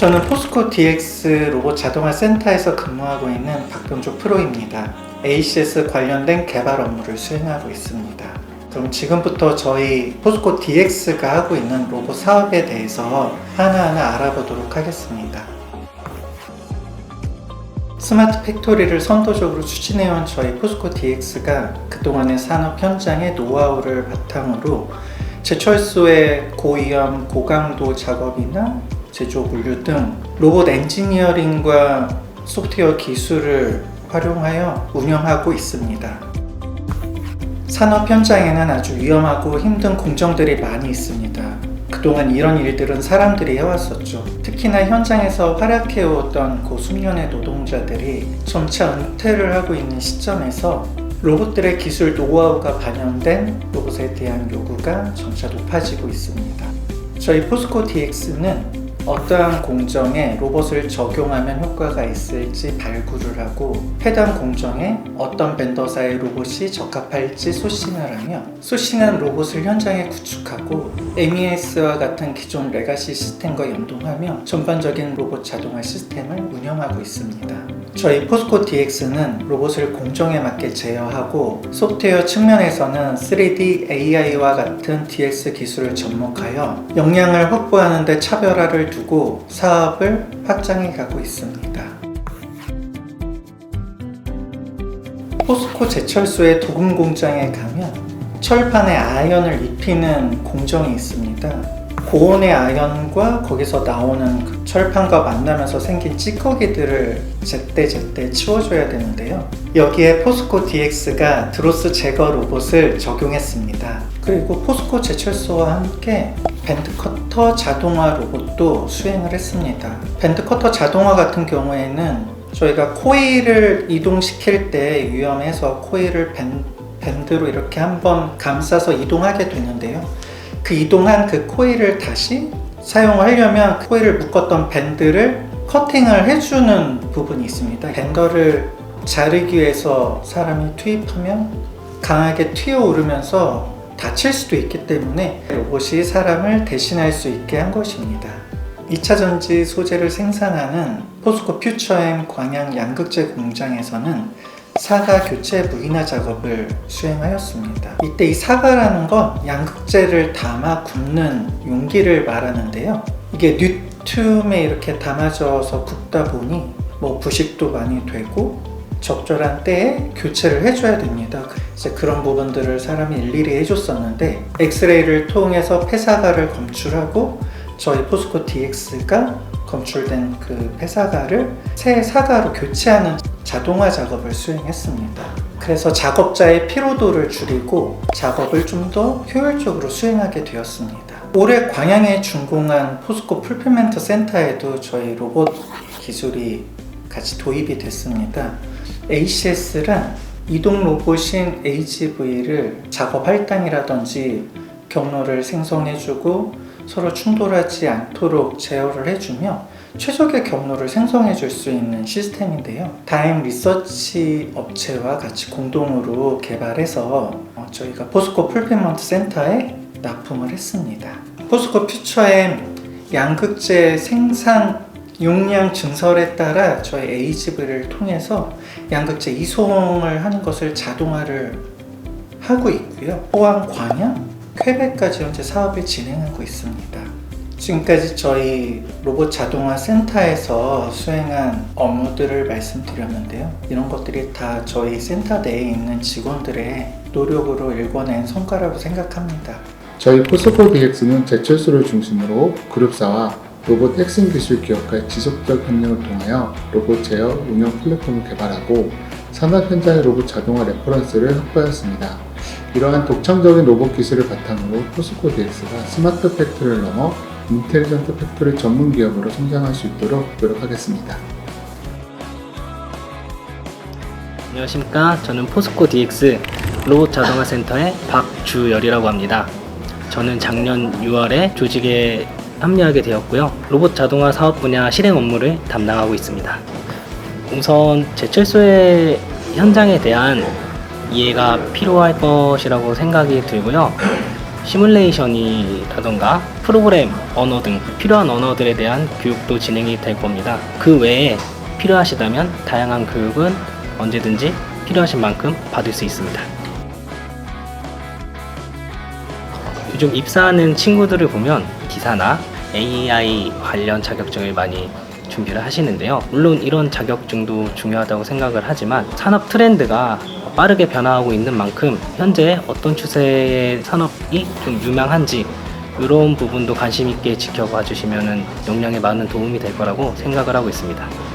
저는 포스코 DX 로봇 자동화 센터에서 근무하고 있는 박병조 프로입니다. ACS 관련된 개발 업무를 수행하고 있습니다. 그럼 지금부터 저희 포스코 DX가 하고 있는 로봇 사업에 대해서 하나하나 알아보도록 하겠습니다. 스마트 팩토리를 선도적으로 추진해온 저희 포스코 DX가 그동안의 산업 현장의 노하우를 바탕으로 제철소의 고위험, 고강도 작업이나 제조 물류 등 로봇 엔지니어링과 소프트웨어 기술을 활용하여 운영하고 있습니다. 산업 현장에는 아주 위험하고 힘든 공정들이 많이 있습니다. 그동안 이런 일들은 사람들이 해왔었죠. 특히나 현장에서 활약해오던 고 숙련의 노동자들이 점차 은퇴를 하고 있는 시점에서 로봇들의 기술 노하우가 반영된 로봇에 대한 요구가 점차 높아지고 있습니다. 저희 포스코 DX는 어떠한 공정에 로봇을 적용하면 효과가 있을지 발굴을 하고 해당 공정에 어떤 벤더사의 로봇이 적합할지 소싱을 하며 소싱한 로봇을 현장에 구축하고 MES와 같은 기존 레가시 시스템과 연동하며 전반적인 로봇 자동화 시스템을 운영하고 있습니다. 저희 포스코 DX는 로봇을 공정에 맞게 제어하고 소프트웨어 측면에서는 3D AI와 같은 DX 기술을 접목하여 역량을 확보하는 데 차별화를 두고 사업을 확장해 가고 있습니다. 포스코 제철소의 도금 공장에 가면 철판에 아연을 입히는 공정이 있습니다. 고온의 아연과 거기서 나오는 그 철판과 만나면서 생긴 찌꺼기들을 제때 제때 치워줘야 되는데요. 여기에 포스코 DX가 드로스 제거 로봇을 적용했습니다. 그리고 포스코 제철소와 함께 밴드커터 자동화 로봇도 수행을 했습니다. 밴드커터 자동화 같은 경우에는 저희가 코일을 이동시킬 때 위험해서 코일을 밴, 밴드로 이렇게 한번 감싸서 이동하게 되는데요. 그 이동한 그 코일을 다시 사용하려면 코일을 묶었던 밴드를 커팅을 해주는 부분이 있습니다. 밴더를 자르기 위해서 사람이 투입하면 강하게 튀어오르면서 다칠 수도 있기 때문에 로봇이 사람을 대신할 수 있게 한 것입니다. 2차 전지 소재를 생산하는 포스코 퓨처엠 광양 양극재 공장에서는 사과 교체 무인화 작업을 수행하였습니다. 이때 이 사과라는 건 양극재를 담아 굽는 용기를 말하는데요. 이게 뉴툼에 이렇게 담아져서 굽다 보니 뭐 부식도 많이 되고 적절한 때에 교체를 해줘야 됩니다. 이제 그런 부분들을 사람이 일일이 해줬었는데 엑스레이를 통해서 폐사과를 검출하고 저희 포스코 DX가 검출된 그 폐사과를 새 사과로 교체하는 자동화 작업을 수행했습니다. 그래서 작업자의 피로도를 줄이고 작업을 좀 더 효율적으로 수행하게 되었습니다. 올해 광양에 준공한 포스코 풀필멘트 센터에도 저희 로봇 기술이 같이 도입이 됐습니다. ACS란 이동 로봇인 AGV를 작업 할당이라든지 경로를 생성해주고 서로 충돌하지 않도록 제어를 해주며 최적의 경로를 생성해 줄 수 있는 시스템인데요. 다임 리서치 업체와 같이 공동으로 개발해서 어, 저희가 포스코 풀필먼트 센터에 납품을 했습니다. 포스코 퓨처엠 양극재 생산 용량 증설에 따라 저희 AGV를 통해서 양극재 이송을 하는 것을 자동화를 하고 있고요. 포항, 광양, 퀘벡까지 현재 사업을 진행하고 있습니다. 지금까지 저희 로봇 자동화 센터에서 수행한 업무들을 말씀드렸는데요. 이런 것들이 다 저희 센터 내에 있는 직원들의 노력으로 일궈낸 성과라고 생각합니다. 저희 포스코 DX는 제철소를 중심으로 그룹사와 로봇 핵심 기술 기업과의 지속적 협력을 통하여 로봇 제어 운영 플랫폼을 개발하고 산업 현장의 로봇 자동화 레퍼런스를 확보하였습니다. 이러한 독창적인 로봇 기술을 바탕으로 포스코 DX가 스마트 팩토리를 넘어 인텔리전트 팩토리 전문 기업으로 성장할 수 있도록 노력하겠습니다. 안녕하십니까. 저는 포스코 DX 로봇 자동화 센터의 박주열이라고 합니다. 저는 작년 6월에 조직에 합류하게 되었고요. 로봇 자동화 사업 분야 실행 업무를 담당하고 있습니다. 우선 제철소의 현장에 대한 이해가 필요할 것이라고 생각이 들고요. 시뮬레이션이라던가 프로그램 언어 등 필요한 언어들에 대한 교육도 진행이 될 겁니다. 그 외에 필요하시다면 다양한 교육은 언제든지 필요하신 만큼 받을 수 있습니다. 요즘 입사하는 친구들을 보면 기사나 AI 관련 자격증을 많이 준비를 하시는데요. 물론 이런 자격증도 중요하다고 생각을 하지만 산업 트렌드가 빠르게 변화하고 있는 만큼 현재 어떤 추세의 산업이 좀 유망한지 이런 부분도 관심 있게 지켜봐 주시면 역량에 많은 도움이 될 거라고 생각을 하고 있습니다.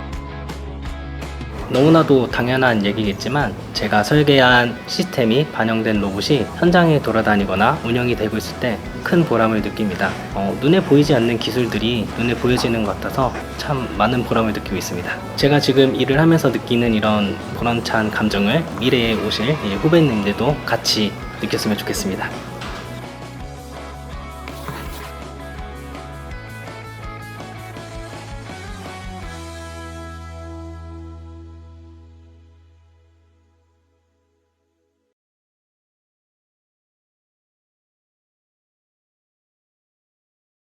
너무나도 당연한 얘기겠지만 제가 설계한 시스템이 반영된 로봇이 현장에 돌아다니거나 운영이 되고 있을 때 큰 보람을 느낍니다. 어, 눈에 보이지 않는 기술들이 눈에 보여지는 것 같아서 참 많은 보람을 느끼고 있습니다. 제가 지금 일을 하면서 느끼는 이런 보람찬 감정을 미래에 오실 이 후배님들도 같이 느꼈으면 좋겠습니다.